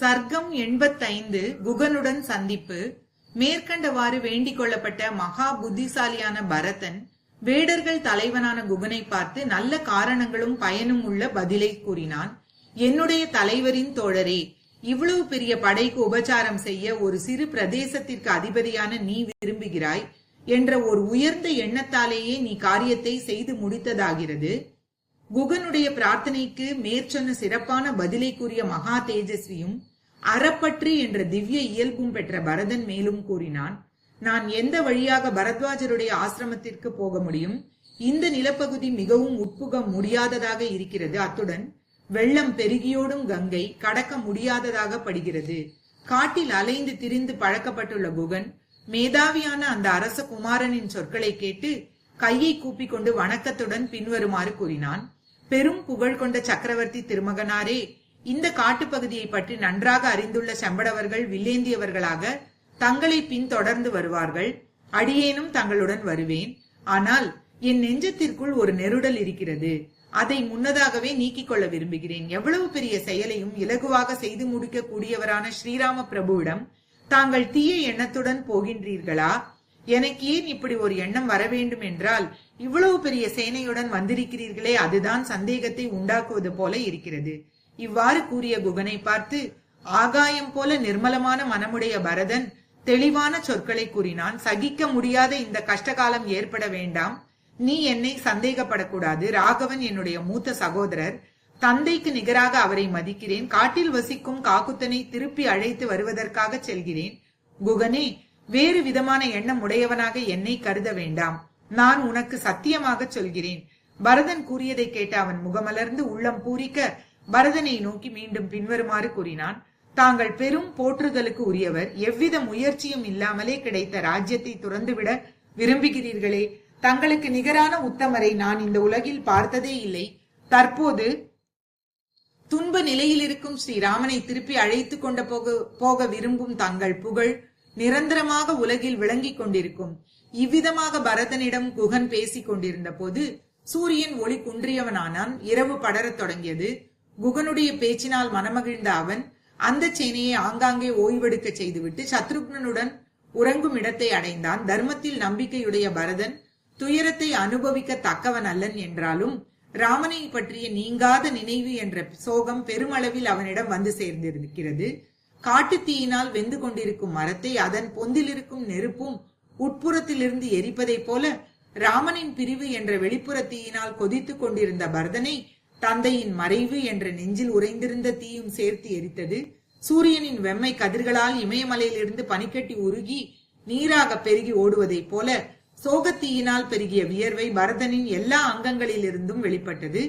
சர்க்கம் எண்பத்தைந்து குகனுடன் சந்திப்பு. மேற்கண்டவாறு வேண்டிக் கொள்ளப்பட்ட மகா புத்திசாலியான பரதன் வேடர்கள் தலைவனான குகனை பார்த்து நல்ல காரணங்களும் பயனும் உள்ள பதிலை கூறினான். என்னுடைய தலைவரின் தோழரே இவ்வளவு பெரிய படைக்கு உபச்சாரம் செய்ய ஒரு சிறு பிரதேசத்திற்கு அதிபதியான நீ விரும்புகிறாய் என்ற ஒரு உயர்ந்த எண்ணத்தாலேயே நீ காரியத்தை செய்து முடித்ததாகிறது. குகனுடைய பிரார்த்தனைக்கு மேற்சொன்ன சிறப்பான பதிலை கூறிய மகா தேஜஸ்வியும் அறப்பற்று என்ற திவ்ய இயல்பும் பெற்ற பரதன் மேலும் கூறினான் நான் எந்த வழியாக பரத்வாஜருடைய ஆசிரமத்திற்கு போக முடியும்? இந்த நிலப்பகுதி மிகவும் உட்புக முடியாததாக இருக்கிறது. அத்துடன் வெள்ளம் பெருகியோடும் கங்கை கடக்க முடியாததாக படுகிறது. காட்டில் அலைந்து திரிந்து பழக்கப்பட்டுள்ள குகன் மேதாவியான அந்த அரச குமாரனின் சொற்களை கேட்டு கையை கூப்பிக் கொண்டு வணக்கத்துடன் பின்வருமாறு கூறினான். பெரும் புகழ் கொண்ட சக்கரவர்த்தி திருமகனாரே இந்த காட்டுப்பகுதியை பற்றி நன்றாக அறிந்துள்ள செம்படவர்கள் வில்லேந்தியவர்களாக தங்களை பின்தொடர்ந்து வருவார்கள். அடியேனும் தங்களுடன் வருவேன். ஆனால் என் நெஞ்சத்திற்குள் ஒரு நெருடல் இருக்கிறது. அதை முன்னதாகவே நீக்கிக் கொள்ள விரும்புகிறேன். எவ்வளவு பெரிய செயலையும் இலகுவாக செய்து முடிக்க கூடியவரான ஸ்ரீராம பிரபுவிடம் தாங்கள் தீய எண்ணத்துடன் போகின்றீர்களா? எனக்கு ஏன் இப்படி ஒரு எண்ணம் வர வேண்டும் என்றால் இவ்வளவு பெரிய சேனையுடன் வந்திருக்கிறீர்களே அதுதான் சந்தேகத்தை உண்டாக்குவது போல இருக்கிறது. இவ்வாறு கூறிய குகனை பார்த்து ஆகாயம் போல நிர்மலமான மனமுடைய பரதன் தெளிவான சொற்களை கூறினான் சகிக்க முடியாத இந்த கஷ்டகாலம் ஏற்பட வேண்டாம் நீ என்னை சந்தேகப்படக்கூடாது ராகவன் என்னுடைய மூத்த சகோதரர் தந்தைக்கு நிகராக அவரை மதிக்கிறேன் காட்டில் வசிக்கும் காக்குத்தனை திருப்பி அழைத்து வருவதற்காக செல்கிறேன். குகனே வேறு விதமான எண்ணம் உடையவனாக என்னை கருத வேண்டாம். நான் உனக்கு சத்தியமாக சொல்கிறேன். பரதன் கூறியதை கேட்ட அவன் முகமலர்ந்து உள்ளம் பூரிக்க பரதனை நோக்கி மீண்டும் பின்வருமாறு கூறினான். தாங்கள் பெரும் போற்றுதலுக்கு உரியவர். எவ்வித முயற்சியும் இல்லாமலே கிடைத்த ராஜ்யத்தை துறந்துவிட விரும்புகிறீர்களே. தங்களுக்கு நிகரான உத்தமரை நான் இந்த உலகில் பார்த்ததே இல்லை. தற்போது துன்ப நிலையில் இருக்கும் ஸ்ரீராமனை திருப்பி அழைத்து கொண்ட போக போக விரும்பும் தங்கள் புகழ் நிரந்தரமாக உலகில் விளங்கிக் கொண்டிருக்கும். இவ்விதமாக பரதனிடம் குகன் பேசிக் கொண்டிருந்த போது சூரியன் ஒளி குன்றியவனானான். இரவு படரத் தொடங்கியது. குகனுடைய பேச்சினால் மனமகிழ்ந்த அவன் அந்த சேனையை ஆங்காங்கே ஓய்வெடுக்க செய்துவிட்டு சத்ருக்னனுடன் உறங்கும் இடத்தை அடைந்தான். தர்மத்தில் நம்பிக்கையுடைய பரதன் துயரத்தை அனுபவிக்க தக்கவன் அல்லன் என்றாலும் ராமனை பற்றிய நீங்காத நினைவு என்ற சோகம் பெருமளவில் அவனிடம் வந்து சேர்ந்திருக்கிறது. காட்டு தீயினால் வெந்து கொண்டிருக்கும் மரத்தை அதன் பொந்தில் இருக்கும் நெருப்பும் உட்புறத்திலிருந்து எரிப்பதைப் போல ராமனின் பிரிவு என்ற வெளிப்புற தீயினால் கொதித்துக் கொண்டிருந்த பரதனை தந்தையின் மறைவு என்ற நெஞ்சில் உறைந்திருந்த தீயும் சேர்த்து எரித்தது. சூரியனின் வெம்மை கதிர்களால் இமயமலையிலிருந்து பனிக்கட்டி உருகி நீராக பெருகி ஓடுவதைப் போல சோகத்தீயினால் பெருகிய வியர்வை பரதனின் எல்லா அங்கங்களிலிருந்தும் வெளிப்பட்டது.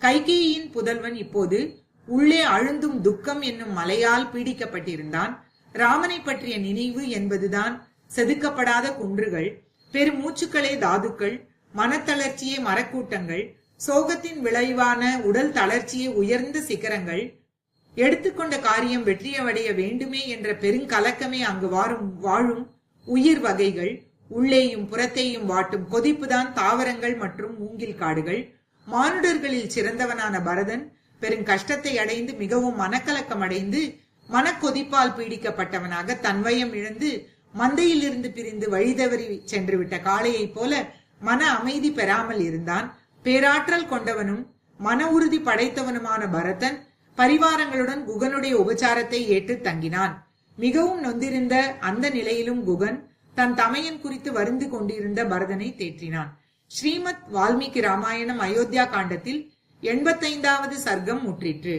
கைகேயின் புதல்வன் இப்போது உள்ளே அழுந்தும் துக்கம் என்னும் மலையால் பீடிக்கப்பட்டிருந்தான். ராமனை பற்றிய நினைவு என்பதுதான் செதுக்கப்படாத குன்றுகள் பெருமூச்சுக்களே தாதுக்கள் மனத்தளர்ச்சியே மரக்கூட்டங்கள் சோகத்தின் விளைவான உடல் தளர்ச்சியே உயர்ந்த சிகரங்கள். எடுத்துக்கொண்ட காரியம் வெற்றியவடைய வேண்டுமே என்ற பெருங்கலக்கமே அங்கு வாரும் வாழும் உயிர் வகைகள். உள்ளேயும் புறத்தையும் வாட்டும் கொதிப்புதான் தாவரங்கள் மற்றும் மூங்கில் காடுகள். மானுடர்களில் சிறந்தவனான பரதன் பெரும் கஷ்டத்தை அடைந்து மிகவும் மனக்கலக்கம் அடைந்து மனக்கொதிப்பால் பீடிக்கப்பட்டவனாக தன்வயம் இழந்து மந்தையிலிருந்து பிரிந்து வழிதவறி சென்று விட்ட காளையைப் போல மன அமைதி பெறாமல் இருந்தான். பேராற்றல் கொண்டவனும் மன உறுதி படைத்தவனுமான பரதன் பரிவாரங்களுடன் குகனுடைய உபச்சாரத்தை ஏற்று தங்கினான். மிகவும் நொந்திருந்த அந்த நிலையிலும் குகன் தன் தமையன் குறித்து வருந்து கொண்டிருந்த பரதனை தேற்றினான். ஸ்ரீமத் வால்மீகி ராமாயணம் அயோத்தியா காண்டத்தில் எண்பத்தைந்தாவது சர்க்கம் முற்றிற்று.